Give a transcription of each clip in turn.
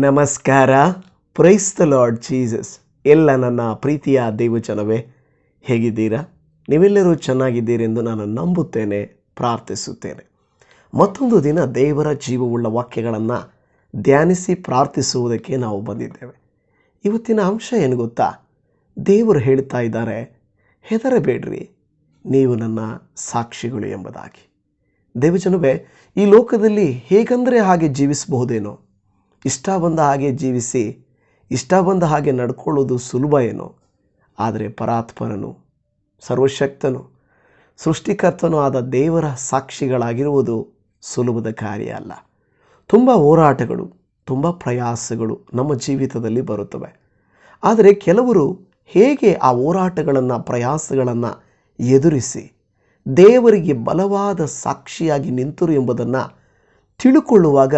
ನಮಸ್ಕಾರ. ಪ್ರೈಸ್ತ lord Jesus ಎಲ್ಲ ನನ್ನ ಪ್ರೀತಿಯ ದೇವಜನವೇ, ಹೇಗಿದ್ದೀರಾ? ನೀವೆಲ್ಲರೂ ಚೆನ್ನಾಗಿದ್ದೀರೆಂದು ನಾನು ನಂಬುತ್ತೇನೆ, ಪ್ರಾರ್ಥಿಸುತ್ತೇನೆ. ಮತ್ತೊಂದು ದಿನ ದೇವರ ಜೀವವುಳ್ಳ ವಾಕ್ಯಗಳನ್ನು ಧ್ಯಾನಿಸಿ ಪ್ರಾರ್ಥಿಸುವುದಕ್ಕೆ ನಾವು ಬಂದಿದ್ದೇವೆ. ಇವತ್ತಿನ ಅಂಶ ಏನು ಗೊತ್ತಾ? ದೇವರು ಹೇಳ್ತಾ ಇದ್ದಾರೆ, ಹೆದರಬೇಡ್ರಿ, ನೀವು ನನ್ನ ಸಾಕ್ಷಿಗಳು ಎಂಬುದಾಗಿ. ದೇವಜನವೇ, ಈ ಲೋಕದಲ್ಲಿ ಹೇಗಂದರೆ ಹಾಗೆ ಜೀವಿಸಬಹುದೇನೋ? ಇಷ್ಟ ಬಂದ ಹಾಗೆ ಜೀವಿಸಿ, ಇಷ್ಟ ಬಂದ ಹಾಗೆ ನಡ್ಕೊಳ್ಳೋದು ಸುಲಭ ಏನೋ. ಆದರೆ ಪರಾತ್ಪರನು, ಸರ್ವಶಕ್ತನು, ಸೃಷ್ಟಿಕರ್ತನೂ ಆದ ದೇವರ ಸಾಕ್ಷಿಗಳಾಗಿರುವುದು ಸುಲಭದ ಕಾರ್ಯ ಅಲ್ಲ. ತುಂಬ ಹೋರಾಟಗಳು, ತುಂಬ ಪ್ರಯಾಸಗಳು ನಮ್ಮ ಜೀವಿತದಲ್ಲಿ ಬರುತ್ತವೆ. ಆದರೆ ಕೆಲವರು ಹೇಗೆ ಆ ಹೋರಾಟಗಳನ್ನು, ಪ್ರಯಾಸಗಳನ್ನು ಎದುರಿಸಿ ದೇವರಿಗೆ ಬಲವಾದ ಸಾಕ್ಷಿಯಾಗಿ ನಿಂತರು ಎಂಬುದನ್ನು ತಿಳುಕೊಳ್ಳುವಾಗ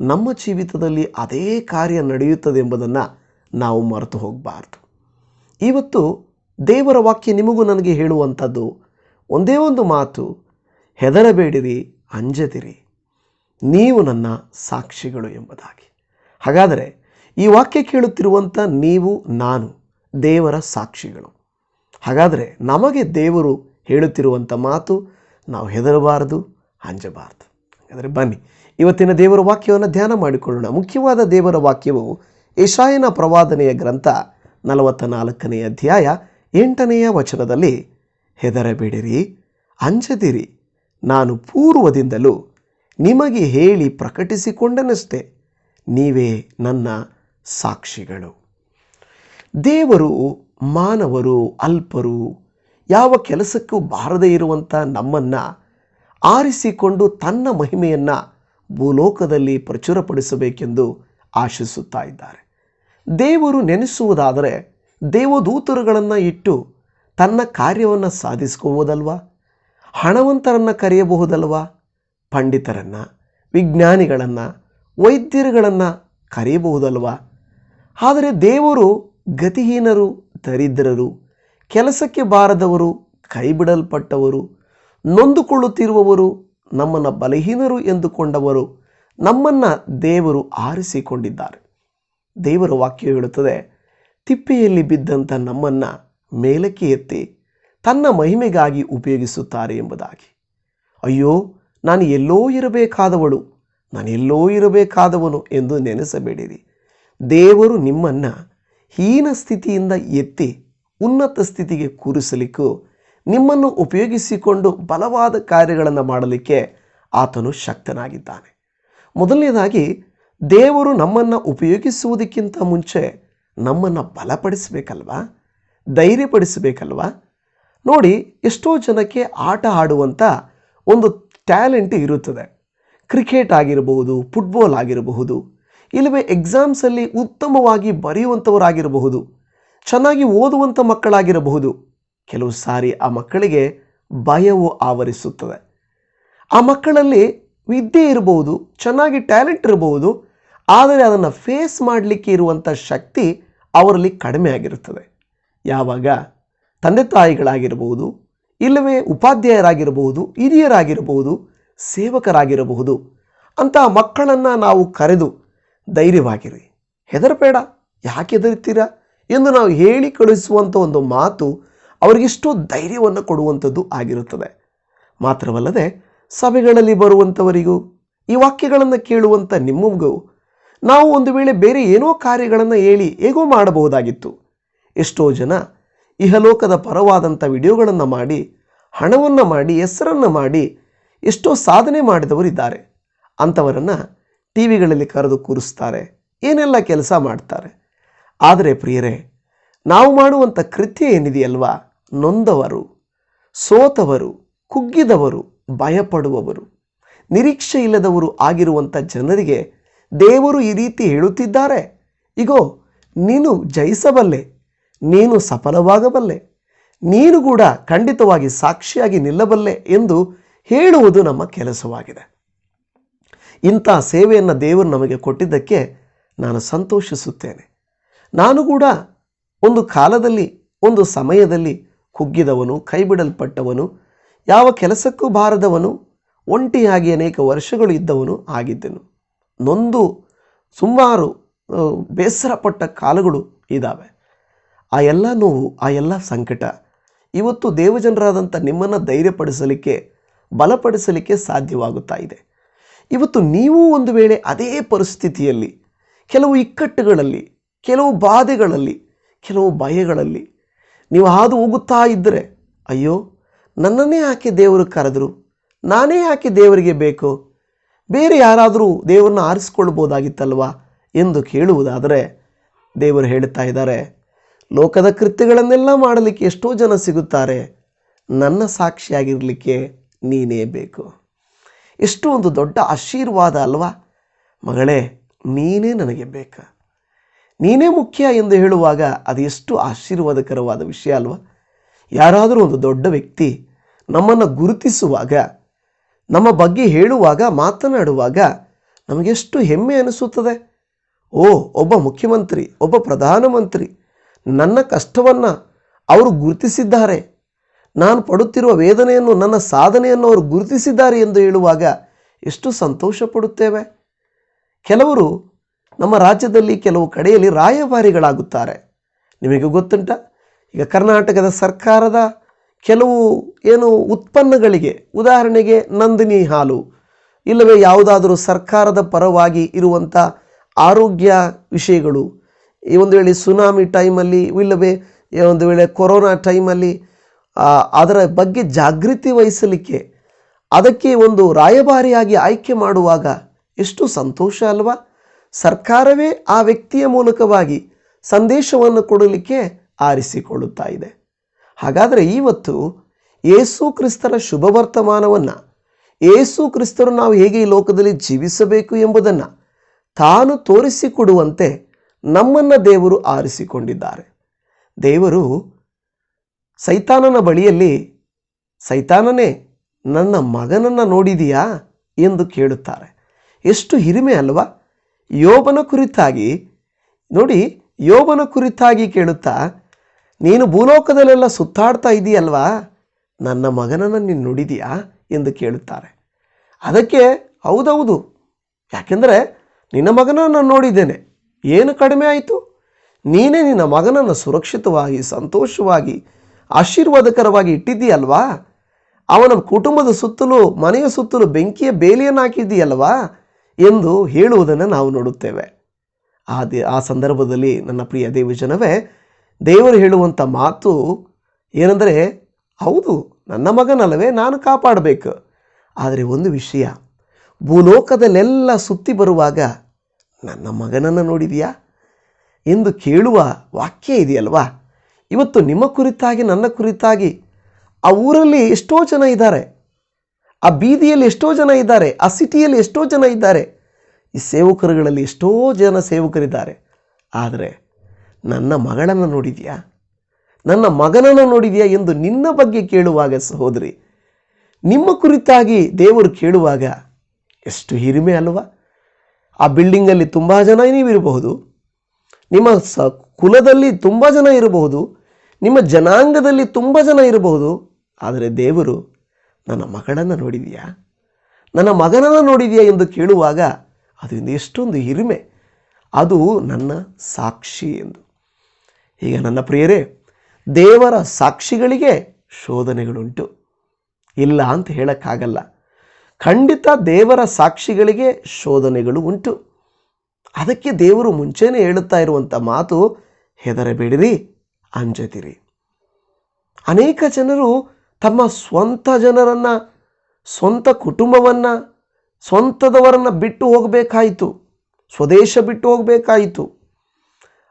ನಮ್ಮ ಜೀವಿತದಲ್ಲಿ ಅದೇ ಕಾರ್ಯ ನಡೆಯುತ್ತದೆ ಎಂಬುದನ್ನು ನಾವು ಮರೆತು ಹೋಗಬಾರ್ದು. ಇವತ್ತು ದೇವರ ವಾಕ್ಯ ನಿಮಗೂ ನನಗೆ ಹೇಳುವಂಥದ್ದು, ಒಂದೇ ಒಂದು ಮಾತು, ಹೆದರಬೇಡಿರಿ, ಅಂಜದಿರಿ. ನೀವು ನನ್ನ ಸಾಕ್ಷಿಗಳು ಎಂಬುದಾಗಿ. ಹಾಗಾದರೆ ಈ ವಾಕ್ಯ ಕೇಳುತ್ತಿರುವಂಥ ನೀವು, ನಾನು, ದೇವರ ಸಾಕ್ಷಿಗಳು. ಹಾಗಾದರೆ ನಮಗೆ ದೇವರು ಹೇಳುತ್ತಿರುವಂಥ ಮಾತು, ನಾವು ಹೆದರಬಾರದು, ಅಂಜಬಾರದು. ಹಾಗಾದರೆ ಬನ್ನಿ ಇವತ್ತಿನ ದೇವರ ವಾಕ್ಯವನ್ನು ಧ್ಯಾನ ಮಾಡಿಕೊಳ್ಳೋಣ. ಮುಖ್ಯವಾದ ದೇವರ ವಾಕ್ಯವು ಯಶಾಯನ ಪ್ರವಾದನೆಯ ಗ್ರಂಥ ನಲವತ್ತ ನಾಲ್ಕನೆಯ ಅಧ್ಯಾಯ ಎಂಟನೆಯ ವಚನದಲ್ಲಿ, ಹೆದರಬೇಡಿರಿ, ಅಂಜದಿರಿ, ನಾನು ಪೂರ್ವದಿಂದಲೂ ನಿಮಗೆ ಹೇಳಿ ಪ್ರಕಟಿಸಿಕೊಂಡನಷ್ಟೇ, ನೀವೇ ನನ್ನ ಸಾಕ್ಷಿಗಳು. ದೇವರು ಮಾನವರು, ಅಲ್ಪರು, ಯಾವ ಕೆಲಸಕ್ಕೂ ಬಾರದೇ ಇರುವಂಥ ನಮ್ಮನ್ನು ಆರಿಸಿಕೊಂಡು ತನ್ನ ಮಹಿಮೆಯನ್ನು ಭೂಲೋಕದಲ್ಲಿ ಪ್ರಚುರಪಡಿಸಬೇಕೆಂದು ಆಶಿಸುತ್ತಾ ಇದ್ದಾರೆ. ದೇವರು ನೆನೆಸುವುದಾದರೆ ದೇವದೂತರುಗಳನ್ನು ಇಟ್ಟು ತನ್ನ ಕಾರ್ಯವನ್ನು ಸಾಧಿಸ್ಕೋಬೋದಲ್ವಾ ಹಣವಂತರನ್ನು ಕರೆಯಬಹುದಲ್ವಾ? ಪಂಡಿತರನ್ನು, ವಿಜ್ಞಾನಿಗಳನ್ನು, ವೈದ್ಯರುಗಳನ್ನು ಕರೆಯಬಹುದಲ್ವಾ? ಆದರೆ ದೇವರು ಗತಿಹೀನರು, ದರಿದ್ರರು, ಕೆಲಸಕ್ಕೆ ಬಾರದವರು, ಕೈಬಿಡಲ್ಪಟ್ಟವರು, ನೊಂದುಕೊಳ್ಳುತ್ತಿರುವವರು ನಮ್ಮನ್ನು ಬಲಹೀನರು ಎಂದುಕೊಂಡವರು, ನಮ್ಮನ್ನು ದೇವರು ಆರಿಸಿಕೊಂಡಿದ್ದಾರೆ. ದೇವರ ವಾಕ್ಯ ಹೇಳುತ್ತದೆ, ತಿಪ್ಪೆಯಲ್ಲಿ ಬಿದ್ದಂಥ ನಮ್ಮನ್ನು ಮೇಲಕ್ಕೆ ಎತ್ತಿ ತನ್ನ ಮಹಿಮೆಗಾಗಿ ಉಪಯೋಗಿಸುತ್ತಾರೆ ಎಂಬುದಾಗಿ. ಅಯ್ಯೋ, ನಾನು ಎಲ್ಲೋ ಇರಬೇಕಾದವಳು, ನಾನು ಎಲ್ಲೋ ಇರಬೇಕಾದವನು ಎಂದು ನೆನೆಸಬೇಡಿರಿ. ದೇವರು ನಿಮ್ಮನ್ನು ಹೀನ ಸ್ಥಿತಿಯಿಂದ ಎತ್ತಿ ಉನ್ನತ ಸ್ಥಿತಿಗೆ ಕೂರಿಸಲಿಕ್ಕೂ ನಿಮ್ಮನ್ನು ಉಪಯೋಗಿಸಿಕೊಂಡು ಬಲವಾದ ಕಾರ್ಯಗಳನ್ನು ಮಾಡಲಿಕ್ಕೆ ಆತನು ಶಕ್ತನಾಗಿದ್ದಾನೆ. ಮೊದಲನೇದಾಗಿ, ದೇವರು ನಮ್ಮನ್ನು ಉಪಯೋಗಿಸುವುದಕ್ಕಿಂತ ಮುಂಚೆ ನಮ್ಮನ್ನು ಬಲಪಡಿಸಬೇಕಲ್ವಾ? ಧೈರ್ಯಪಡಿಸಬೇಕಲ್ವಾ? ನೋಡಿ, ಎಷ್ಟೋ ಜನಕ್ಕೆ ಆಟ ಆಡುವಂಥ ಒಂದು ಟ್ಯಾಲೆಂಟ್ ಇರುತ್ತದೆ. ಕ್ರಿಕೆಟ್ ಆಗಿರಬಹುದು, ಫುಟ್ಬಾಲ್ ಆಗಿರಬಹುದು, ಇಲ್ಲವೇ ಎಕ್ಸಾಮ್ಸಲ್ಲಿ ಉತ್ತಮವಾಗಿ ಬರೆಯುವಂಥವರಾಗಿರಬಹುದು, ಚೆನ್ನಾಗಿ ಓದುವಂಥ ಮಕ್ಕಳಾಗಿರಬಹುದು. ಕೆಲವು ಸಾರಿ ಆ ಮಕ್ಕಳಿಗೆ ಭಯವು ಆವರಿಸುತ್ತದೆ. ಆ ಮಕ್ಕಳಲ್ಲಿ ವಿದ್ಯೆ ಇರಬಹುದು, ಚೆನ್ನಾಗಿ ಟ್ಯಾಲೆಂಟ್ ಇರಬಹುದು, ಆದರೆ ಅದನ್ನು ಫೇಸ್ ಮಾಡಲಿಕ್ಕೆ ಇರುವಂಥ ಶಕ್ತಿ ಅವರಲ್ಲಿ ಕಡಿಮೆ ಆಗಿರುತ್ತದೆ. ಯಾವಾಗ? ತಂದೆ ತಾಯಿಗಳಾಗಿರಬಹುದು, ಇಲ್ಲವೇ ಉಪಾಧ್ಯಾಯರಾಗಿರಬಹುದು, ಹಿರಿಯರಾಗಿರಬಹುದು, ಸೇವಕರಾಗಿರಬಹುದು ಅಂತಹ ಮಕ್ಕಳನ್ನು ನಾವು ಕರೆದು ಧೈರ್ಯವಾಗಿರಿ. ಹೆದರಬೇಡ, ಯಾಕೆ ಹೆದರ್ತೀರಾ ಎಂದು ನಾವು ಹೇಳಿ ಕಳುಹಿಸುವಂಥ ಒಂದು ಮಾತು ಅವರಿಗೆಷ್ಟೋ ಧೈರ್ಯವನ್ನು ಕೊಡುವಂಥದ್ದು ಆಗಿರುತ್ತದೆ. ಮಾತ್ರವಲ್ಲದೆ ಸಭೆಗಳಲ್ಲಿ ಬರುವಂಥವರಿಗೂ, ಈ ವಾಕ್ಯಗಳನ್ನು ಕೇಳುವಂಥ ನಿಮ್ಮಗೂ ನಾವು ಒಂದು ವೇಳೆ ಬೇರೆ ಏನೋ ಕಾರ್ಯಗಳನ್ನು ಹೇಳಿ ಹೇಗೋ ಮಾಡಬಹುದಾಗಿತ್ತು. ಎಷ್ಟೋ ಜನ ಇಹಲೋಕದ ಪರವಾದಂಥ ವಿಡಿಯೋಗಳನ್ನು ಮಾಡಿ, ಹಣವನ್ನು ಮಾಡಿ, ಹೆಸರನ್ನು ಮಾಡಿ, ಎಷ್ಟೋ ಸಾಧನೆ ಮಾಡಿದವರಿದ್ದಾರೆ. ಅಂಥವರನ್ನು ಟಿ ವಿಗಳಲ್ಲಿ ಕರೆದು ಕೂರಿಸ್ತಾರೆ, ಏನೆಲ್ಲ ಕೆಲಸ ಮಾಡ್ತಾರೆ. ಆದರೆ ಪ್ರಿಯರೇ, ನಾವು ಮಾಡುವಂಥ ಕೃತ್ಯ ಏನಿದೆಯಲ್ವಾ? ನೊಂದವರು, ಸೋತವರು, ಕುಗ್ಗಿದವರು, ಭಯಪಡುವವರು. ನಿರೀಕ್ಷೆ ಇಲ್ಲದವರು ಆಗಿರುವಂಥ ಜನರಿಗೆ ದೇವರು ಈ ರೀತಿ ಹೇಳುತ್ತಿದ್ದಾರೆ. ಇಗೋ, ನೀನು ಜಯಿಸಬಲ್ಲೆ, ನೀನು ಸಫಲವಾಗಬಲ್ಲೆ, ನೀನು ಕೂಡ ಖಂಡಿತವಾಗಿ ಸಾಕ್ಷಿಯಾಗಿ ನಿಲ್ಲಬಲ್ಲೆ ಎಂದು ಹೇಳುವುದು ನಮ್ಮ ಕೆಲಸವಾಗಿದೆ. ಇಂಥ ಸೇವೆಯನ್ನು ದೇವರು ನಮಗೆ ಕೊಟ್ಟಿದ್ದಕ್ಕೆ ನಾನು ಸಂತೋಷಿಸುತ್ತೇನೆ. ನಾನು ಕೂಡ ಒಂದು ಕಾಲದಲ್ಲಿ, ಒಂದು ಸಮಯದಲ್ಲಿ ಕುಗ್ಗಿದವನು, ಕೈಬಿಡಲ್ಪಟ್ಟವನು, ಯಾವ ಕೆಲಸಕ್ಕೂ ಬಾರದವನು, ಒಂಟಿಯಾಗಿ ಅನೇಕ ವರ್ಷಗಳು ಇದ್ದವನು ಆಗಿದ್ದನು. ನೊಂದು, ಸುಮಾರು ಬೇಸರಪಟ್ಟ ಕಾಲಗಳು ಇದ್ದಾವೆ ಆ ಎಲ್ಲ ನೋವು, ಆ ಎಲ್ಲ ಸಂಕಟ, ಇವತ್ತು ದೇವಜನರಾದಂಥ ನಿಮ್ಮನ್ನು ಧೈರ್ಯಪಡಿಸಲಿಕ್ಕೆ, ಬಲಪಡಿಸಲಿಕ್ಕೆ ಸಾಧ್ಯವಾಗುತ್ತಾ ಇದೆ. ಇವತ್ತು ನೀವು ಒಂದು ವೇಳೆ ಅದೇ ಪರಿಸ್ಥಿತಿಯಲ್ಲಿ, ಕೆಲವು ಇಕ್ಕಟ್ಟುಗಳಲ್ಲಿ, ಕೆಲವು ಬಾಧೆಗಳಲ್ಲಿ, ಕೆಲವು ಭಯಗಳಲ್ಲಿ ನೀವು ಹಾದು ಹೋಗುತ್ತಾ ಇದ್ದರೆ, ಅಯ್ಯೋ, ನನ್ನನ್ನೇ ಯಾಕೆ ದೇವರು ಕರೆದರು? ನಾನೇ ಯಾಕೆ ದೇವರಿಗೆ ಬೇಕು? ಬೇರೆ ಯಾರಾದರೂ ದೇವರನ್ನ ಆರಿಸ್ಕೊಳ್ಬೋದಾಗಿತ್ತಲ್ವಾ ಎಂದು ಕೇಳುವುದಾದರೆ ದೇವರು ಹೇಳುತ್ತಾ ಇದ್ದಾರೆ, ಲೋಕದ ಕೃತ್ಯಗಳನ್ನೆಲ್ಲ ಮಾಡಲಿಕ್ಕೆ ಎಷ್ಟೋ ಜನ ಸಿಗುತ್ತಾರೆ, ನನ್ನ ಸಾಕ್ಷಿಯಾಗಿರಲಿಕ್ಕೆ ನೀನೇ ಬೇಕು. ಎಷ್ಟು ಒಂದು ದೊಡ್ಡ ಆಶೀರ್ವಾದ ಅಲ್ವಾ? ಮಗಳೇ, ನೀನೇ ನನಗೆ ಬೇಕು? ನೀನೇ ಮುಖ್ಯ ಎಂದು ಹೇಳುವಾಗ ಅದು ಎಷ್ಟು ಆಶೀರ್ವಾದಕರವಾದ ವಿಷಯ ಅಲ್ವಾ? ಯಾರಾದರೂ ಒಂದು ದೊಡ್ಡ ವ್ಯಕ್ತಿ ನಮ್ಮನ್ನು ಗುರುತಿಸುವಾಗ, ನಮ್ಮ ಬಗ್ಗೆ ಹೇಳುವಾಗ, ಮಾತನಾಡುವಾಗ ನಮಗೆಷ್ಟು ಹೆಮ್ಮೆ ಅನಿಸುತ್ತದೆ. ಓ, ಒಬ್ಬ ಮುಖ್ಯಮಂತ್ರಿ, ಒಬ್ಬ ಪ್ರಧಾನಮಂತ್ರಿ, ನನ್ನ ಕಷ್ಟವನ್ನು ಅವರು ಗುರುತಿಸಿದ್ದಾರೆ. ನಾನು ಪಡುತ್ತಿರುವ ವೇದನೆಯನ್ನು, ನನ್ನ ಸಾಧನೆಯನ್ನು ಅವರು ಗುರುತಿಸಿದ್ದಾರೆ ಎಂದು ಹೇಳುವಾಗ ಎಷ್ಟು ಸಂತೋಷ ಪಡುತ್ತೇವೆ ಕೆಲವರು ನಮ್ಮ ರಾಜ್ಯದಲ್ಲಿ ಕೆಲವು ಕಡೆಯಲ್ಲಿ ರಾಯಭಾರಿಗಳಾಗುತ್ತಾರೆ. ನಿಮಗೆ ಗೊತ್ತುಂಟ? ಈಗ ಕರ್ನಾಟಕದ ಸರ್ಕಾರದ ಕೆಲವು ಏನು ಉತ್ಪನ್ನಗಳಿಗೆ, ಉದಾಹರಣೆಗೆ ನಂದಿನಿ ಹಾಲು, ಇಲ್ಲವೇ ಯಾವುದಾದರೂ ಸರ್ಕಾರದ ಪರವಾಗಿ ಇರುವಂಥ ಆರೋಗ್ಯ ವಿಷಯಗಳು, ಈ ಒಂದು ವೇಳೆ ಸುನಾಮಿ ಟೈಮಲ್ಲಿ, ಇಲ್ಲವೇ ಈ ಒಂದು ವೇಳೆ ಕೊರೋನಾ ಟೈಮಲ್ಲಿ ಅದರ ಬಗ್ಗೆ ಜಾಗೃತಿ ವಹಿಸಲಿಕ್ಕೆ ಅದಕ್ಕೆ ಒಂದು ರಾಯಭಾರಿಯಾಗಿ ಆಯ್ಕೆ ಮಾಡುವಾಗ ಎಷ್ಟು ಸಂತೋಷ ಅಲ್ವಾ? ಸರ್ಕಾರವೇ ಆ ವ್ಯಕ್ತಿಯ ಮೂಲಕವಾಗಿ ಸಂದೇಶವನ್ನು ಕೊಡಲಿಕ್ಕೆ ಆರಿಸಿಕೊಳ್ಳುತ್ತಾ ಇದೆ. ಹಾಗಾದರೆ ಇವತ್ತು ಏಸು ಕ್ರಿಸ್ತರ ಶುಭ ವರ್ತಮಾನವನ್ನು, ಏಸು ಕ್ರಿಸ್ತರು ನಾವು ಹೇಗೆ ಈ ಲೋಕದಲ್ಲಿ ಜೀವಿಸಬೇಕು ಎಂಬುದನ್ನು ತಾನು ತೋರಿಸಿಕೊಡುವಂತೆ ನಮ್ಮನ್ನು ದೇವರು ಆರಿಸಿಕೊಂಡಿದ್ದಾರೆ. ದೇವರು ಸೈತಾನನ ಬಳಿಯಲ್ಲಿ, ಸೈತಾನನೇ, ನನ್ನ ಮಗನನ್ನು ನೋಡಿದೀಯಾ? ಎಂದು ಕೇಳುತ್ತಾರೆ. ಎಷ್ಟು ಹಿರಿಮೆ ಅಲ್ವಾ? ಯೋಬನ ಕುರಿತಾಗಿ, ನೋಡಿ, ಯೋಬನ ಕುರಿತಾಗಿ ಕೇಳುತ್ತಾ, ನೀನು ಭೂಲೋಕದಲ್ಲೆಲ್ಲ ಸುತ್ತಾಡ್ತಾ ಇದೆಯಲ್ವಾ? ನನ್ನ ಮಗನನ್ನು ನೀನು ನುಡಿದೀಯಾ? ಎಂದು ಕೇಳುತ್ತಾರೆ. ಅದಕ್ಕೆ, ಹೌದೌದು. ಯಾಕೆಂದರೆ, ನಿನ್ನ ಮಗನನ್ನು ನಾನು ನೋಡಿದ್ದೇನೆ. ಏನು ಕಡಿಮೆ ಆಯಿತು? ನೀನೇ ನಿನ್ನ ಮಗನನ್ನು ಸುರಕ್ಷಿತವಾಗಿ, ಸಂತೋಷವಾಗಿ, ಆಶೀರ್ವಾದಕರವಾಗಿ ಇಟ್ಟಿದ್ದೀಯಲ್ವಾ? ಅವನ ಕುಟುಂಬದ ಸುತ್ತಲೂ, ಮನೆಯ ಸುತ್ತಲೂ ಬೆಂಕಿಯ ಬೇಲಿಯನ್ನು ಹಾಕಿದ್ದೀಯಲ್ವಾ ಎಂದು ಹೇಳುವುದನ್ನು ನಾವು ನೋಡುತ್ತೇವೆ. ಆ ದೇ, ಆ ಸಂದರ್ಭದಲ್ಲಿ ನನ್ನ ಪ್ರಿಯ ದೇವಜನವೇ, ದೇವರು ಹೇಳುವಂಥ ಮಾತು ಏನೆಂದರೆ, ಹೌದು, ನನ್ನ ಮಗನಲ್ಲವೇ, ನಾನು ಕಾಪಾಡಬೇಕು. ಆದರೆ ಒಂದು ವಿಷಯ, ಭೂಲೋಕದಲ್ಲೆಲ್ಲ ಸುತ್ತಿ ಬರುವಾಗ ನನ್ನ ಮಗನನ್ನು ನೋಡಿದೆಯಾ? ಎಂದು ಕೇಳುವ ವಾಕ್ಯ ಇದೆಯಲ್ವಾ? ಇವತ್ತು ನಿಮ್ಮ ಕುರಿತಾಗಿ, ನನ್ನ ಕುರಿತಾಗಿ ಆ ಊರಲ್ಲಿ ಎಷ್ಟೋ ಜನ ಇದ್ದಾರೆ. ಆ ಬೀದಿಯಲ್ಲಿ ಎಷ್ಟೋ ಜನ ಇದ್ದಾರೆ, ಆ ಸಿಟಿಯಲ್ಲಿ ಎಷ್ಟೋ ಜನ ಇದ್ದಾರೆ. ಈ ಸೇವಕರುಗಳಲ್ಲಿ ಎಷ್ಟೋ ಜನ ಸೇವಕರಿದ್ದಾರೆ. ಆದರೆ ನನ್ನ ಮಗಳನ್ನು ನೋಡಿದೆಯಾ? ನನ್ನ ಮಗನನ್ನು ನೋಡಿದೆಯಾ ಎಂದು ನಿನ್ನ ಬಗ್ಗೆ ಕೇಳುವಾಗ ಸಹೋದರಿ, ನಿಮ್ಮ ಕುರಿತಾಗಿ ದೇವರು ಕೇಳುವಾಗ ಎಷ್ಟು ಹಿರಿಮೆ ಅಲ್ವಾ? ಆ ಬಿಲ್ಡಿಂಗಲ್ಲಿ ತುಂಬ ಜನ ನೀವಿರಬಹುದು. ನಿಮ್ಮ ಸ ಕುಲದಲ್ಲಿ ತುಂಬ ಜನ ಇರಬಹುದು. ನಿಮ್ಮ ಜನಾಂಗದಲ್ಲಿ ತುಂಬ ಜನ ಇರಬಹುದು. ಆದರೆ ದೇವರು ನನ್ನ ಮಗಳನ್ನು ನೋಡಿದೆಯಾ? ನನ್ನ ಮಗನನ್ನು ನೋಡಿದೆಯಾ ಎಂದು ಕೇಳುವಾಗ ಅದರಿಂದ ಎಷ್ಟೊಂದು ಹಿರಿಮೆ. ಅದು ನನ್ನ ಸಾಕ್ಷಿ ಎಂದು. ಈಗ ನನ್ನ ಪ್ರಿಯರೇ, ದೇವರ ಸಾಕ್ಷಿಗಳಿಗೆ ಶೋಧನೆಗಳುಂಟು. ಇಲ್ಲ ಅಂತ ಹೇಳೋಕ್ಕಾಗಲ್ಲ. ಖಂಡಿತ ದೇವರ ಸಾಕ್ಷಿಗಳಿಗೆ ಶೋಧನೆಗಳು ಉಂಟು. ಅದಕ್ಕೆ ದೇವರು ಮುಂಚೆನೇ ಹೇಳುತ್ತಾ ಇರುವಂಥ ಮಾತು, ಹೆದರಬೇಡಿರಿ, ಅಂಜತಿರಿ. ಅನೇಕ ಜನರು ತಮ್ಮ ಸ್ವಂತ ಜನರನ್ನು, ಸ್ವಂತ ಕುಟುಂಬವನ್ನು, ಸ್ವಂತದವರನ್ನು ಬಿಟ್ಟು ಹೋಗಬೇಕಾಯಿತು. ಸ್ವದೇಶ ಬಿಟ್ಟು ಹೋಗಬೇಕಾಯಿತು.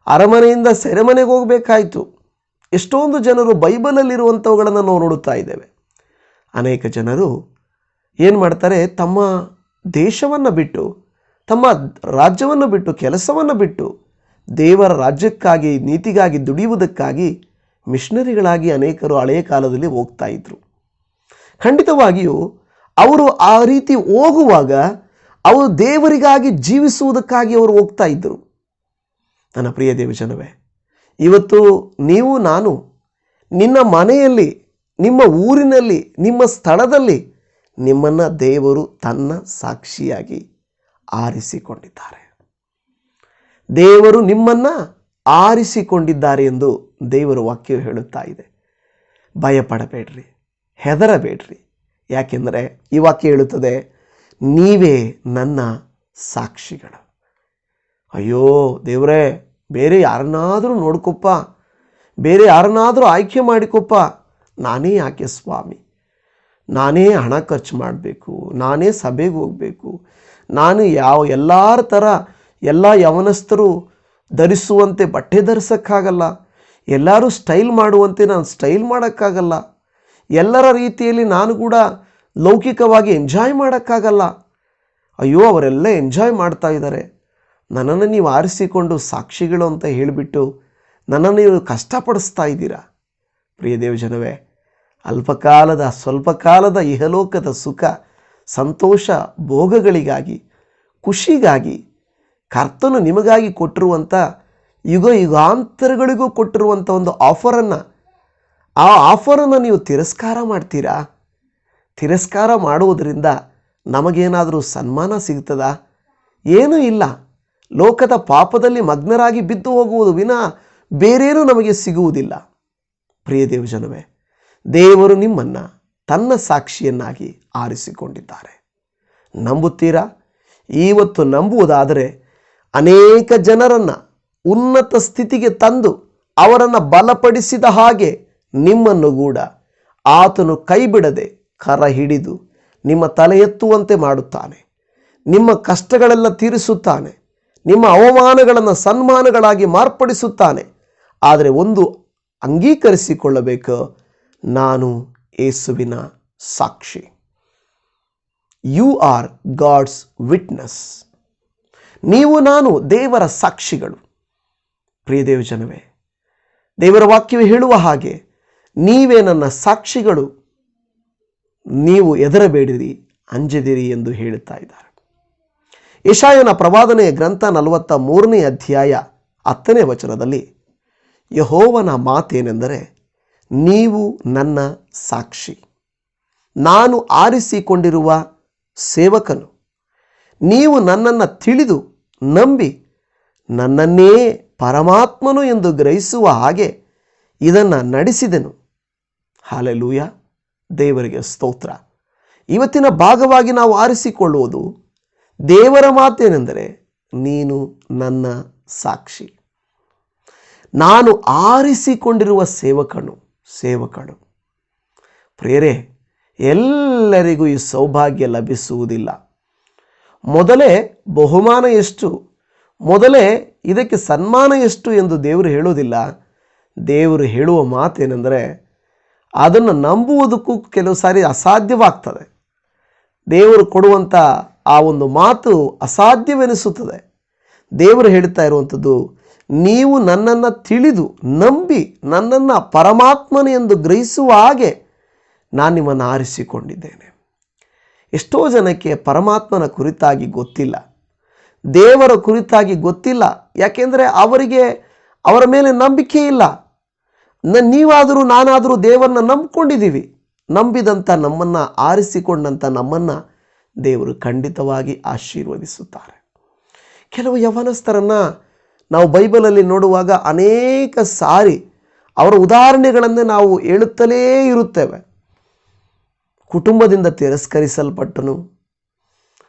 ಅರಮನೆಯಿಂದ ಸೆರೆಮನೆಗೆ ಹೋಗಬೇಕಾಯಿತು. ಎಷ್ಟೊಂದು ಜನರು ಬೈಬಲಲ್ಲಿರುವಂಥವುಗಳನ್ನು ನಾವು ನೋಡುತ್ತಾ ಇದ್ದೇವೆ. ಅನೇಕ ಜನರು ಏನು ಮಾಡ್ತಾರೆ, ತಮ್ಮ ದೇಶವನ್ನು ಬಿಟ್ಟು, ತಮ್ಮ ರಾಜ್ಯವನ್ನು ಬಿಟ್ಟು, ಕೆಲಸವನ್ನು ಬಿಟ್ಟು, ದೇವರ ರಾಜ್ಯಕ್ಕಾಗಿ, ನೀತಿಗಾಗಿ ದುಡಿಯುವುದಕ್ಕಾಗಿ ಮಿಷನರಿಗಳಾಗಿ ಅನೇಕರು ಹಳೆಯ ಕಾಲದಲ್ಲಿ ಹೋಗ್ತಾ ಇದ್ರು. ಖಂಡಿತವಾಗಿಯೂ ಅವರು ಆ ರೀತಿ ಹೋಗುವಾಗ ಅವರು ದೇವರಿಗಾಗಿ ಜೀವಿಸುವುದಕ್ಕಾಗಿ ಅವರು ಹೋಗ್ತಾ ಇದ್ದರು ನನ್ನ ಪ್ರಿಯ ದೇವಜನವೇ ಇವತ್ತು ನೀವು, ನಾನು, ನಿನ್ನ ಮನೆಯಲ್ಲಿ, ನಿಮ್ಮ ಊರಿನಲ್ಲಿ, ನಿಮ್ಮ ಸ್ಥಳದಲ್ಲಿ ನಿಮ್ಮನ್ನು ದೇವರು ತನ್ನ ಸಾಕ್ಷಿಯಾಗಿ ಆರಿಸಿಕೊಂಡಿದ್ದಾರೆ. ದೇವರು ನಿಮ್ಮನ್ನು ಆರಿಸಿಕೊಂಡಿದ್ದಾರೆ ಎಂದು ದೇವರ ವಾಕ್ಯವು ಹೇಳುತ್ತಾ ಇದೆ. ಭಯಪಡಬೇಡ್ರಿ, ಹೆದರಬೇಡ್ರಿ. ಯಾಕೆಂದರೆ ಈ ವಾಕ್ಯ ಹೇಳುತ್ತದೆ, ನೀವೇ ನನ್ನ ಸಾಕ್ಷಿಗಳು. ಅಯ್ಯೋ ದೇವರೇ, ಬೇರೆ ಯಾರನ್ನಾದರೂ ನೋಡ್ಕೊಪ್ಪ, ಬೇರೆ ಯಾರನ್ನಾದರೂ ಆಯ್ಕೆ ಮಾಡಿಕೊಪ್ಪ. ನಾನೇ ಯಾಕೆ ಸ್ವಾಮಿ? ನಾನೇ ಹಣ ಖರ್ಚು ಮಾಡಬೇಕು, ನಾನೇ ಸಭೆಗೆ ಹೋಗಬೇಕು, ನಾನು ಯಾವ ಎಲ್ಲರ ಥರ, ಎಲ್ಲ ಯವನಸ್ಥರು ಧರಿಸುವಂತೆ, ಬಟ್ಟೆ ಧರಿಸೋಕ್ಕಾಗಲ್ಲ, ಎಲ್ಲರೂ ಸ್ಟೈಲ್ ಮಾಡುವಂತೆ ನಾನು ಸ್ಟೈಲ್ ಮಾಡೋಕ್ಕಾಗಲ್ಲ, ಎಲ್ಲರ ರೀತಿಯಲ್ಲಿ ನಾನು ಕೂಡ ಲೌಕಿಕವಾಗಿ ಎಂಜಾಯ್ ಮಾಡೋಕ್ಕಾಗಲ್ಲ. ಅಯ್ಯೋ, ಅವರೆಲ್ಲ ಎಂಜಾಯ್ ಮಾಡ್ತಾ ಇದ್ದಾರೆ. ನನ್ನನ್ನು ನೀವು ಆರಿಸಿಕೊಂಡು ಸಾಕ್ಷಿಗಳು ಅಂತ ಹೇಳಿಬಿಟ್ಟು ನನ್ನನ್ನು ನೀವು ಕಷ್ಟಪಡಿಸ್ತಾ ಇದ್ದೀರಾ? ಪ್ರಿಯ ದೇವಜನವೇ, ಅಲ್ಪಕಾಲದ ಸ್ವಲ್ಪ ಕಾಲದ ಇಹಲೋಕದ ಸುಖ, ಸಂತೋಷ, ಭೋಗಗಳಿಗಾಗಿ, ಖುಷಿಗಾಗಿ ಕರ್ತನು ನಿಮಗಾಗಿ ಕೊಟ್ಟಿರುವಂಥ ಯುಗ ಯುಗಾಂತರಗಳಿಗೂ ಕೊಟ್ಟಿರುವಂಥ ಒಂದು ಆಫರನ್ನು, ಆ ಆಫರನ್ನು ನೀವು ತಿರಸ್ಕಾರ ಮಾಡ್ತೀರಾ? ತಿರಸ್ಕಾರ ಮಾಡುವುದರಿಂದ ನಮಗೇನಾದರೂ ಸನ್ಮಾನ ಸಿಗ್ತದಾ? ಏನೂ ಇಲ್ಲ. ಲೋಕದ ಪಾಪದಲ್ಲಿ ಮಗ್ನರಾಗಿ ಬಿದ್ದು ಹೋಗುವುದು ವಿನ ಬೇರೇನೂ ನಮಗೆ ಸಿಗುವುದಿಲ್ಲ. ಪ್ರಿಯ ದೇವಜನವೇ, ದೇವರು ನಿಮ್ಮನ್ನು ತನ್ನ ಸಾಕ್ಷಿಯನ್ನಾಗಿ ಆರಿಸಿಕೊಂಡಿದ್ದಾರೆ. ನಂಬುತ್ತೀರಾ? ಇವತ್ತು ನಂಬುವುದಾದರೆ ಅನೇಕ ಜನರನ್ನು ಉನ್ನತ ಸ್ಥಿತಿಗೆ ತಂದು ಅವರನ್ನು ಬಲಪಡಿಸಿದ ಹಾಗೆ ನಿಮ್ಮನ್ನು ಕೂಡ ಆತನು ಕೈಬಿಡದೆ ಕರ ಹಿಡಿದು ನಿಮ್ಮ ತಲೆ ಎತ್ತುವಂತೆ ಮಾಡುತ್ತಾನೆ. ನಿಮ್ಮ ಕಷ್ಟಗಳೆಲ್ಲ ತೀರಿಸುತ್ತಾನೆ. ನಿಮ್ಮ ಅವಮಾನಗಳನ್ನು ಸನ್ಮಾನಗಳಾಗಿ ಮಾರ್ಪಡಿಸುತ್ತಾನೆ. ಆದರೆ ಒಂದು ಅಂಗೀಕರಿಸಿಕೊಳ್ಳಬೇಕು, ನಾನು ಯೇಸುವಿನ ಸಾಕ್ಷಿ. ಯು ಆರ್ ಗಾಡ್ಸ್ ವಿಟ್ನೆಸ್ ನೀವು, ನಾನು ದೇವರ ಸಾಕ್ಷಿಗಳು. ಪ್ರಿಯ ದೇವಜನವೇ, ದೇವರ ವಾಕ್ಯವೇ ಹೇಳುವ ಹಾಗೆ ನೀವೇ ನನ್ನ ಸಾಕ್ಷಿಗಳು. ನೀವು ಎದರಬೇಡಿರಿ, ಅಂಜದಿರಿ ಎಂದು ಹೇಳುತ್ತಾ ಇದ್ದಾರೆ. ಯಶಾಯನ ಪ್ರವಾದನೆಯ ಗ್ರಂಥ ನಲವತ್ತ ಮೂರನೇ ಅಧ್ಯಾಯ ಹತ್ತನೇ ವಚನದಲ್ಲಿ ಯಹೋವನ ಮಾತೇನೆಂದರೆ, ನೀವು ನನ್ನ ಸಾಕ್ಷಿ. ನಾನು ಆರಿಸಿಕೊಂಡಿರುವ ಸೇವಕನು. ನೀವು ನನ್ನನ್ನು ತಿಳಿದು ನಂಬಿ ನನ್ನನ್ನೇ ಪರಮಾತ್ಮನು ಎಂದು ಗ್ರಹಿಸುವ ಹಾಗೆ ಇದನ್ನು ನಡೆಸಿದೆನು. ಹಾಲೆಲೂಯ. ದೇವರಿಗೆ ಸ್ತೋತ್ರ. ಇವತ್ತಿನ ಭಾಗವಾಗಿ ನಾವು ಆರಿಸಿಕೊಳ್ಳುವುದು ದೇವರ ಮಾತೇನೆಂದರೆ ನೀನು ನನ್ನ ಸಾಕ್ಷಿ. ನಾನು ಆರಿಸಿಕೊಂಡಿರುವ ಸೇವಕನು ಸೇವಕನು. ಪ್ರೇರೆ, ಎಲ್ಲರಿಗೂ ಈ ಸೌಭಾಗ್ಯ ಲಭಿಸುವುದಿಲ್ಲ. ಮೊದಲೇ ಬಹುಮಾನ ಎಷ್ಟು? ಮೊದಲೇ ಇದಕ್ಕೆ ಸನ್ಮಾನ ಎಷ್ಟು ಎಂದು ದೇವರು ಹೇಳುವುದಿಲ್ಲ. ದೇವರು ಹೇಳುವ ಮಾತೇನೆಂದರೆ ಅದನ್ನು ನಂಬುವುದಕ್ಕೂ ಕೆಲವು ಸಾರಿ ಅಸಾಧ್ಯವಾಗ್ತದೆ. ದೇವರು ಕೊಡುವಂಥ ಆ ಒಂದು ಮಾತು ಅಸಾಧ್ಯವೆನಿಸುತ್ತದೆ. ದೇವರು ಹೇಳ್ತಾ ಇರುವಂಥದ್ದು, ನೀವು ನನ್ನನ್ನು ತಿಳಿದು ನಂಬಿ ನನ್ನನ್ನು ಪರಮಾತ್ಮನು ಎಂದು ಗ್ರಹಿಸುವ ಹಾಗೆ ನಾನು ನಿಮ್ಮನ್ನು ಆರಿಸಿಕೊಂಡಿದ್ದೇನೆ. ಎಷ್ಟೋ ಜನಕ್ಕೆ ಪರಮಾತ್ಮನ ಕುರಿತಾಗಿ ಗೊತ್ತಿಲ್ಲ. ದೇವರ ಕುರಿತಾಗಿ ಗೊತ್ತಿಲ್ಲ. ಯಾಕೆಂದರೆ ಅವರಿಗೆ ಅವರ ಮೇಲೆ ನಂಬಿಕೆ ಇಲ್ಲ. ನ ನೀವಾದರೂ ನಾನಾದರೂ ದೇವರನ್ನ ನಂಬ್ಕೊಂಡಿದ್ದೀವಿ. ನಂಬಿದಂಥ ನಮ್ಮನ್ನು ಆರಿಸಿಕೊಂಡಂಥ ನಮ್ಮನ್ನು ದೇವರು ಖಂಡಿತವಾಗಿ ಆಶೀರ್ವದಿಸುತ್ತಾರೆ. ಕೆಲವು ಯವನಸ್ಥರನ್ನು ನಾವು ಬೈಬಲಲ್ಲಿ ನೋಡುವಾಗ ಅನೇಕ ಸಾರಿ ಅವರ ಉದಾಹರಣೆಗಳನ್ನು ನಾವು ಹೇಳುತ್ತಲೇ ಇರುತ್ತೇವೆ. ಕುಟುಂಬದಿಂದ ತಿರಸ್ಕರಿಸಲ್ಪಟ್ಟನು.